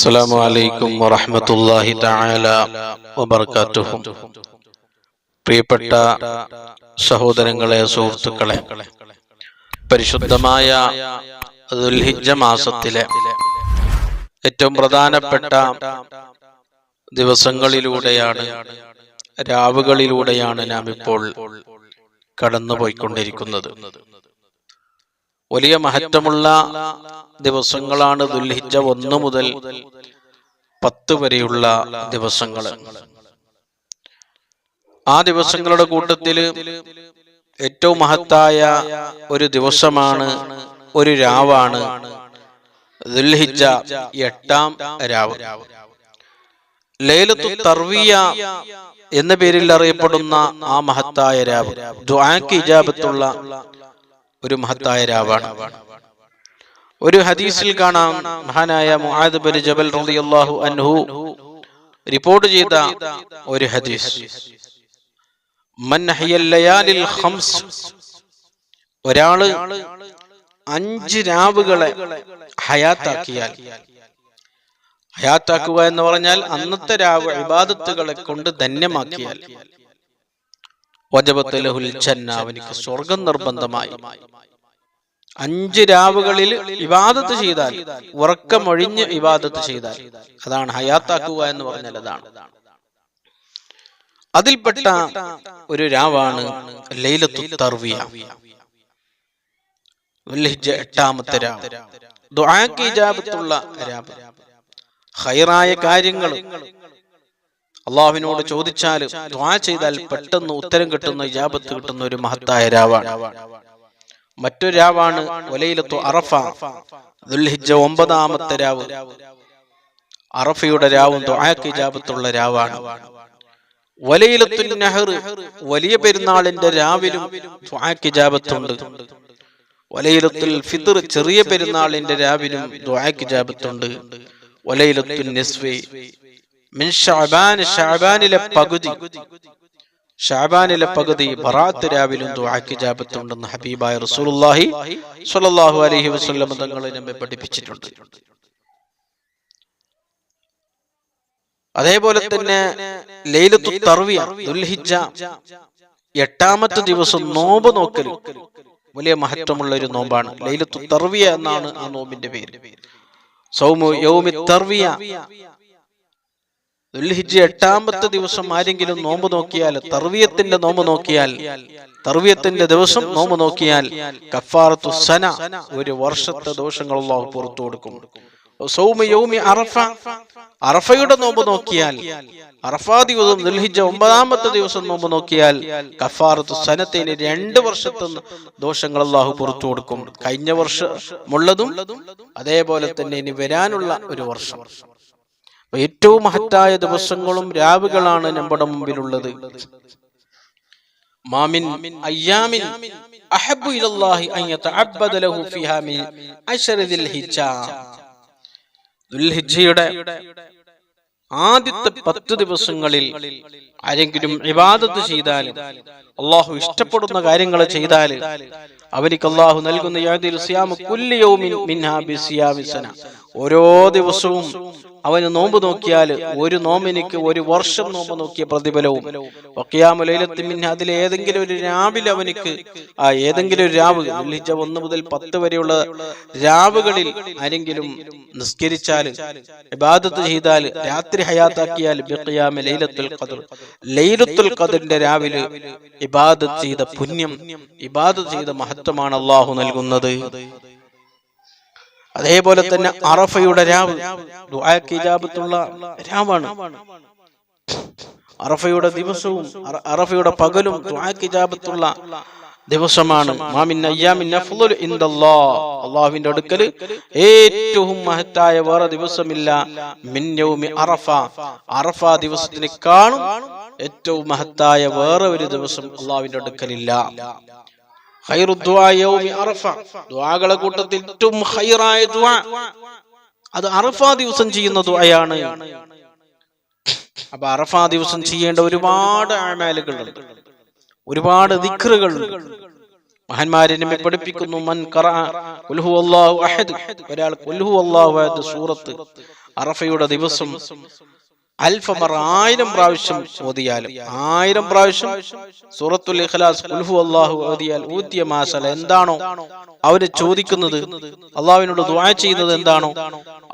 السلام عليكم ورحمة الله تعالى وبركاته പ്രിയപ്പെട്ട സഹോദരങ്ങളെ സുഹൃത്തുക്കളെ പരിശുദ്ധമായ ദുൽഹിജ്ജ മാസത്തിലെ ഏറ്റവും പ്രധാനപ്പെട്ട ദിവസങ്ങളിലൂടെയാണ് രാവുകളിലൂടെയാണ് നാം ഇപ്പോൾ കടന്നുപോയിക്കൊണ്ടിരിക്കുന്നത് വലിയ മഹത്വമുള്ള ദിവസങ്ങളാണ് ദുൽഹിജ ഒന്ന് മുതൽ പത്ത് വരെയുള്ള ദിവസങ്ങൾ. ആ ദിവസങ്ങളുടെ കൂട്ടത്തിൽ ഏറ്റവും മഹത്തായ ഒരു ദിവസമാണ് ഒരു രാവാണ് ദുൽഹിജ എട്ടാം രാവ്. ലൈലത്തു തർവിയ എന്ന പേരിൽ അറിയപ്പെടുന്ന ആ മഹത്തായ രാവ് ദ്വാക്ക് ഇജാബത്തുള്ള ഒരു മഹത്തായ രാവാണ്. ഒരു ഹദീസിൽ കാണാം മഹാനായ മുആദ് ബിൻ ജബൽ റളിയല്ലാഹു അൻഹു റിപ്പോർട്ട് ചെയ്ത ഒരു ഹദീസ്. മൻ ഹയൽ ലയാലിൽ ഖംസ്. ഒരാൾ അഞ്ച് രാവുകളെ ഹയാത്താക്കിയാൽ. ഹയാത്താക്കുക എന്ന് പറഞ്ഞാൽ അന്നത്തെ രാവ് ഇബാദത്തുകളെ കൊണ്ട് ധന്യമാക്കിയാൽ. ജന്ന അവനിക്ക് സ്വർഗം നിർബന്ധമായി. അഞ്ച് രാവുകളിൽ ഇബാദത്ത് ചെയ്താൽ ഉറക്കമൊഴിഞ്ഞ് ഇബാദത്ത് ചെയ്താൽ അതാണ് ഹയാത്താക്കുക എന്ന് പറഞ്ഞാൽ അതാണ്. അതിൽപ്പെട്ട ഒരു രാവാണ് ലൈലത്തു തർവിയ. എട്ടാമത്തെ രാവ്. ദുആക്ക് ഇജാബത്തുള്ള രാവ്. ഹൈറായ കാര്യങ്ങൾ അള്ളാഹുവിനോട് ചോദിച്ചാൽ ദ്വാ ചെയ്താൽ പെട്ടെന്ന് ഉത്തരം കിട്ടുന്ന ഇജാബത്ത് കിട്ടുന്ന ഒരു മഹത്തായ രാവാണ്. മറ്റൊരു രാവാണ് ഒലയിലത്തു അറഫ. ദുൽഹിജ ഒമ്പതാമത്തെ രാവ്. അറഫയുടെ രാവും ദ്വാക്ക് ഇജാബത്തുള്ള രാവാണ്. വലയിലത്തു നെഹർ വലിയ പെരുന്നാളിന്റെ രാവിലും ദ്വാക്ക് ഇജാബത്തുണ്ട്. വലയിലത്തുൽ ഫിത്തർ ചെറിയ പെരുന്നാളിന്റെ രാവിലും ദ്വാക്ക് ഇജാബത്തുണ്ട്. വലയിലത്തു നിസ്വി. മിൻ ഷഅബാൻ ഷഅബാനിലെ പകുതി. ഷഅബാനിലെ പകുതി ബറാത്ത് രാവിലും ദുആക്ക് ഇജാബത്തുണ്ടെന്ന് ഹബീബായ റസൂലുള്ളാഹി സ്വല്ലല്ലാഹു അലൈഹി വസല്ലം തങ്ങൾ നമ്മെ പഠിപ്പിച്ചിട്ടുണ്ട്. അതേപോലെ തന്നെ ലൈലത്തു തർവിയ ദുൽഹിജ്ജ എട്ടാമത്തെ ദിവസം നോമ്പ് നോക്കൽ വലിയ മഹത്വമുള്ള ഒരു നോമ്പാണ്. ലൈലത്തു തർവിയ എന്നാണ് ആ നോമ്പിന്റെ പേര്. സൗമു യൗമി തർവിയ. ദുൽഹിജ്ജ എട്ടാമത്തെ ദിവസം ആരെങ്കിലും നോമ്പ് നോക്കിയാൽ തർവിയത്തിന്റെ നോമ്പ് നോക്കിയാൽ തർവിയത്തിന്റെ ദിവസം നോമ്പ് നോക്കിയാൽ കഫാറത്തു സന ഒരു വർഷത്തെ ദോഷങ്ങൾ അള്ളാഹു പുറത്തു കൊടുക്കും. അറഫ അറഫയുടെ നോമ്പ് നോക്കിയാൽ അറഫാ ദിവസം ദുൽഹിജ്ജ ഒമ്പതാമത്തെ ദിവസം നോമ്പ് നോക്കിയാൽ കഫാറത്തു സനത്തിന് രണ്ട് വർഷത്തെ ദോഷങ്ങൾ അള്ളാഹു പുറത്തു കൊടുക്കും. കഴിഞ്ഞ വർഷമുള്ളതും അതേപോലെ തന്നെ ഇനി വരാനുള്ള ഒരു വർഷം. ഏറ്റവും മഹത്തായ ദിവസങ്ങളും രാവുകളാണ് നമ്മുടെ മുമ്പിലുള്ളത്. മാമിൻ അയ്യാമിൻ അഹബ്ബു ഇലല്ലാഹി അൻ യതഅബ്ബദ ലഹു ഫിഹാ മിൻ അശ്റ ദിൽഹിജ്ജ ദുൽഹിജ്ജയുടെ ആദ്യത്തെ പത്ത് ദിവസങ്ങളിൽ ആരെങ്കിലും ഇബാദത്ത് ചെയ്താൽ അള്ളാഹു ഇഷ്ടപ്പെടുന്ന കാര്യങ്ങൾ ചെയ്താൽ അവർക്ക് അള്ളാഹു നൽകുന്ന ഓരോ ദിവസവും അവന് നോമ്പ് നോക്കിയാൽ ഒരു നോമ്പിനിക്ക് ഒരു വർഷം നോമ്പ് നോക്കിയ പ്രതിഫലവും ഒക്കെയാമലയിലെത്തി പിന്നെ അതിൽ ഏതെങ്കിലും ഒരു രാവിലെ അവനിക്ക് ആ ഏതെങ്കിലും ഒരു രാവ് ലിജ ഒന്ന് മുതൽ പത്ത് വരെയുള്ള രാവുകളിൽ ആരെങ്കിലും നിസ്കരിച്ചാൽ ഇബാദത്ത് ചെയ്താൽ രാത്രി ഹയാത്താക്കിയാൽ ബിഖിയാമ ലൈലത്തുൽ ഖദർ. ലൈലത്തുൽ ഖദറിന്റെ രാവിലെ ഇബാദത്ത് ചെയ്ത പുണ്യം ഇബാദത്ത് ചെയ്ത മഹത്വമാണ് അള്ളാഹു നൽകുന്നത്. അതേപോലെ തന്നെ അറഫയുടെ രാവ്. ദുആക്ക് ഇജാബത്തുള്ള രാവാണ്. അറഫയുടെ ദിവസവും അറഫയുടെ പകലും ദുആക്ക് ഇജാബത്തുള്ള ദിവസമാണ്. അല്ലാഹുവിന്റെ അടുക്കൽ ഏറ്റവും മഹത്തായ വേറെ ദിവസമില്ല. മിൻ യൗമി അറഫ. അറഫ. ദിവസത്തിന് കാണും. ഏറ്റവും മഹത്തായ വേറെ ഒരു ദിവസം അള്ളാഹുവിന്റെ അടുക്കലില്ല. ദുആകളെ കൂട്ടത്തിൽ ഏറ്റവും ഹൈറായ ദുആ. അത് അറഫ ദിവസം ചെയ്യുന്ന ദുആയാണ്. അപ്പൊ അറഫ ദിവസം ചെയ്യേണ്ട ഒരുപാട് അമാലുകളുണ്ട് ഒരുപാട് ദിക്റുകൾ മഹാന്മാരെ നമ്മെ പഠിപ്പിക്കുന്നു മൻ ഒരാൾ സൂറത്ത് അറഫയുടെ ദിവസം. അൽഫമർ ആയിരം പ്രാവശ്യം ഓതിയാലും ആയിരം പ്രാവശ്യം സൂറത്തുൽ ഇഖ്ലാസ് ഖുൽ ഹുവല്ലാഹു ഓതിയാൽ ഊത്തിയ മാസല എന്താണോ അവർ ചോദിക്കുന്നത് അള്ളാഹുവിനോട് ദുആ ചെയ്യുന്നത് എന്താണോ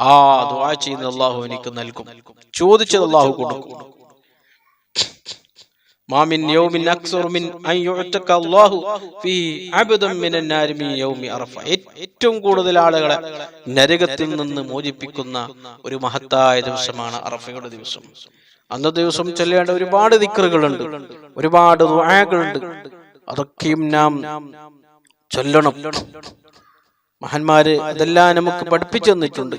ആ ദുആ ചെയ്യുന്നത് അള്ളാഹു എനിക്ക് നൽകും ചോദിച്ചത് അള്ളാഹു കൊടുക്കും മാമിൻ യൗമിൻ അക്സറു മിൻ അൻ യുഅതക അല്ലാഹു ഫീ അബ്ദൻ മിനൻ നാരി മിൻ യൗമി അറഫ. ഏറ്റവും കൂടുതൽ ആളുകളെ നരകത്തിൽ നിന്ന് മോചിപ്പിക്കുന്ന ഒരു മഹത്തായ ദിവസമാണ് അറഫയുടെ ദിവസം. അന്ന ദിവസം ചൊല്ലേണ്ട ഒരുപാട് ദിക്റുകളുണ്ട്. ഒരുപാട് ദുആകളുണ്ട്. അതൊക്കെയും നാം ചൊല്ലണം. മഹാന്മാര് അതെല്ലാം നമുക്ക് പഠിപ്പിച്ചു തന്നിട്ടുണ്ട്.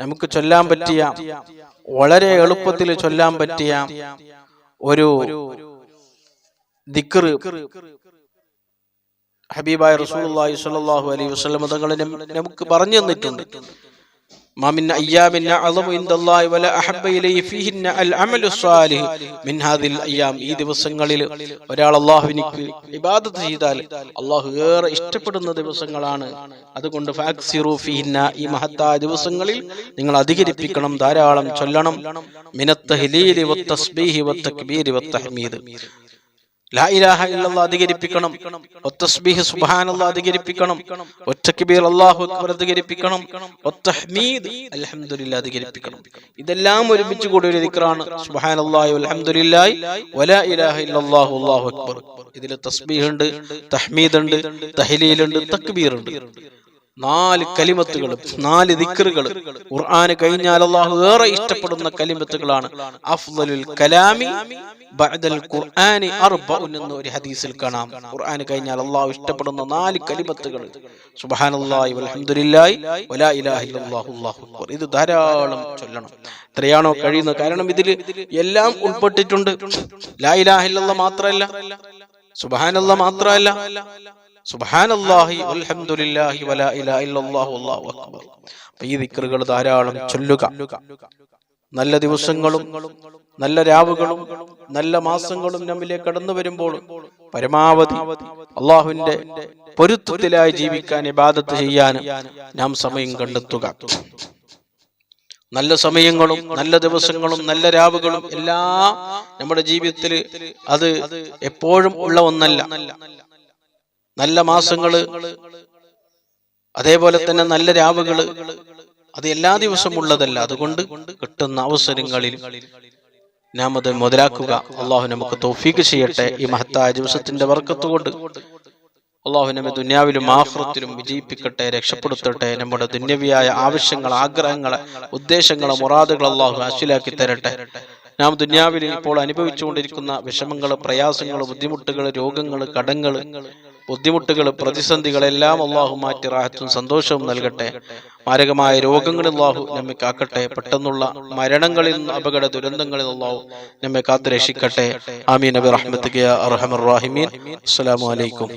നമുക്ക് ചൊല്ലാൻ പറ്റിയ വളരെ എളുപ്പത്തിൽ ചൊല്ലാൻ പറ്റിയ ഒരു ദിക്റ് ഹബീബായ സ്വല്ലല്ലാഹു അലൈഹി വസല്ലം തങ്ങൾ നമുക്ക് പറഞ്ഞു തന്നിട്ടുണ്ട്. മാമിൻ അയ്യാമിൻ അഅ്ളമു ഇൻദല്ലാഹി വല അഹബ്ബ ഇലൈഹി ഫീഹിന്ന അൽ അമലു സ്വാലിഹ് മിൻ ഹാദിൽ അയ്യാം ഈ ദിവസങ്ങളിൽ ഒരാൾ അല്ലാഹുവിനിക്ക് ഇബാദത്ത് ചെയ്താൽ അല്ലാഹു ഏറെ ഇഷ്ടപ്പെടുന്ന ദിവസങ്ങളാണ്. അതുകൊണ്ട് ഫാക്സിറു ഫീഹിന്ന ഈ മഹത്തായ ദിവസങ്ങളിൽ നിങ്ങൾ അധികരിപ്പിക്കണം ധാരാളം ചൊല്ലണം. മിനത്തഹ്ലീലി വത്തസ്ബീഹി വത്തക്ബീരി വത്തഹ്മീദ് ലാ ഇലാഹ സുബ്ഹാനല്ലാഹ് അല്ലാഹു അക്ബർ അൽഹംദുലില്ലാഹ് ഇതെല്ലാം ഒരുമിച്ച് കൂടി ഒരു ദിക്റാണ് വലാ ഇലാഹ ഇല്ലല്ലാഹു അല്ലാഹു അക്ബർ. തസ്ബീഹ് ഉണ്ട് തഹ്മീദ് ഉണ്ട് തഹ്ലീൽ ഉണ്ട് തക്ബീർ ഉണ്ട് നാല് കലിമത്തുകൾ നാല് ദിക്റുകൾ ഖുർആന് കഴിഞ്ഞാൽ അള്ളാഹു ഏറെ ഇഷ്ടപ്പെടുന്ന കലിമത്തുകളാണ്. അഫ്ദലുൽ കലാമി ബഅദൽ ഖുർആനി അർബഉൻ എന്ന ഒരു ഹദീസിൽ കാണാം. ഖുർആന് കഴിഞ്ഞാൽ അള്ളാഹു ഇഷ്ടപ്പെടുന്ന നാല് കലിമത്തുകൾ. സുബ്ഹാനല്ലാഹി വൽഹംദുലില്ലാഹി വലാ ഇലാഹ ഇല്ലല്ലാഹു അല്ലാഹു അക്ബർ. ഇത് ധാരാളം ചൊല്ലണം. എത്രയാണോ കഴിയുന്നത്? കാരണം ഇതിൽ എല്ലാം ഉൾപ്പെട്ടിട്ടുണ്ട്. ലാ ഇലാഹ ഇല്ലല്ലാഹ് മാത്രമല്ല. സുബ്ഹാനല്ലാഹ് മാത്രമല്ല. വലാ ഇലാഹ ഇല്ലല്ലാഹു അല്ലാഹു അക്ബർ. അപ്പോൾ ഈ ദിക്റുകൾ ധാരാളം ചൊല്ലുക. നല്ല ദിവസങ്ങളും നല്ല രാവുകളും നല്ല മാസങ്ങളും നമ്മിലേക്ക് കടന്നു വരുമ്പോൾ പരമാവധി അള്ളാഹുവിന്റെ പൊരുത്തത്തിലായി ജീവിക്കാൻ ഇബാദത്ത് ചെയ്യാൻ നാം സമയം കണ്ടെത്തുക. നല്ല സമയങ്ങളും നല്ല ദിവസങ്ങളും നല്ല രാവുകളും എല്ലാം നമ്മുടെ ജീവിതത്തിൽ അത് എപ്പോഴും ഉള്ള ഒന്നല്ല. നല്ല മാസങ്ങൾ അതേപോലെ തന്നെ നല്ല രാവുകൾ അത് എല്ലാ ദിവസവും ഉള്ളതല്ല. അതുകൊണ്ട് കിട്ടുന്ന അവസരങ്ങളിൽ നാം അത് മുതലാക്കുക. അള്ളാഹു നമുക്ക് തോഫീക്ക് ചെയ്യട്ടെ ഈ മഹത്തായ ദിവസത്തിന്റെ വർക്കത്ത് കൊണ്ട് അള്ളാഹു നമ്മെ ദുന്യാവിലും ആഹ്റത്തിലും വിജയിപ്പിക്കട്ടെ രക്ഷപ്പെടുത്തട്ടെ. നമ്മുടെ ദുന്യവിയായ ആവശ്യങ്ങൾ ആഗ്രഹങ്ങൾ ഉദ്ദേശങ്ങൾ മുറാദുകൾ അള്ളാഹു ഹാസിലാക്കി തരട്ടെ. നാം ദുന്യാവിൽ ഇപ്പോൾ അനുഭവിച്ചുകൊണ്ടിരിക്കുന്ന വിഷമങ്ങൾ പ്രയാസങ്ങൾ ബുദ്ധിമുട്ടുകൾ രോഗങ്ങൾ കടങ്ങൾ ബുദ്ധിമുട്ടുകൾ പ്രതിസന്ധികളെല്ലാം അള്ളാഹു മാറ്റി റാഹത്തും സന്തോഷവും നൽകട്ടെ. മാരകമായ രോഗങ്ങളിൽ അള്ളാഹു നമ്മെ കാക്കട്ടെ. പെട്ടെന്നുള്ള മരണങ്ങളിൽ നിന്ന് അപകട ദുരന്തങ്ങളിൽ അള്ളാഹു നമ്മെ കാത്തു രക്ഷിക്കട്ടെ ആമീൻ. നബി റഹ്മത്ത് അർഹമർ റാഹിമീൻ. അസ്സലാമു അലൈക്കും.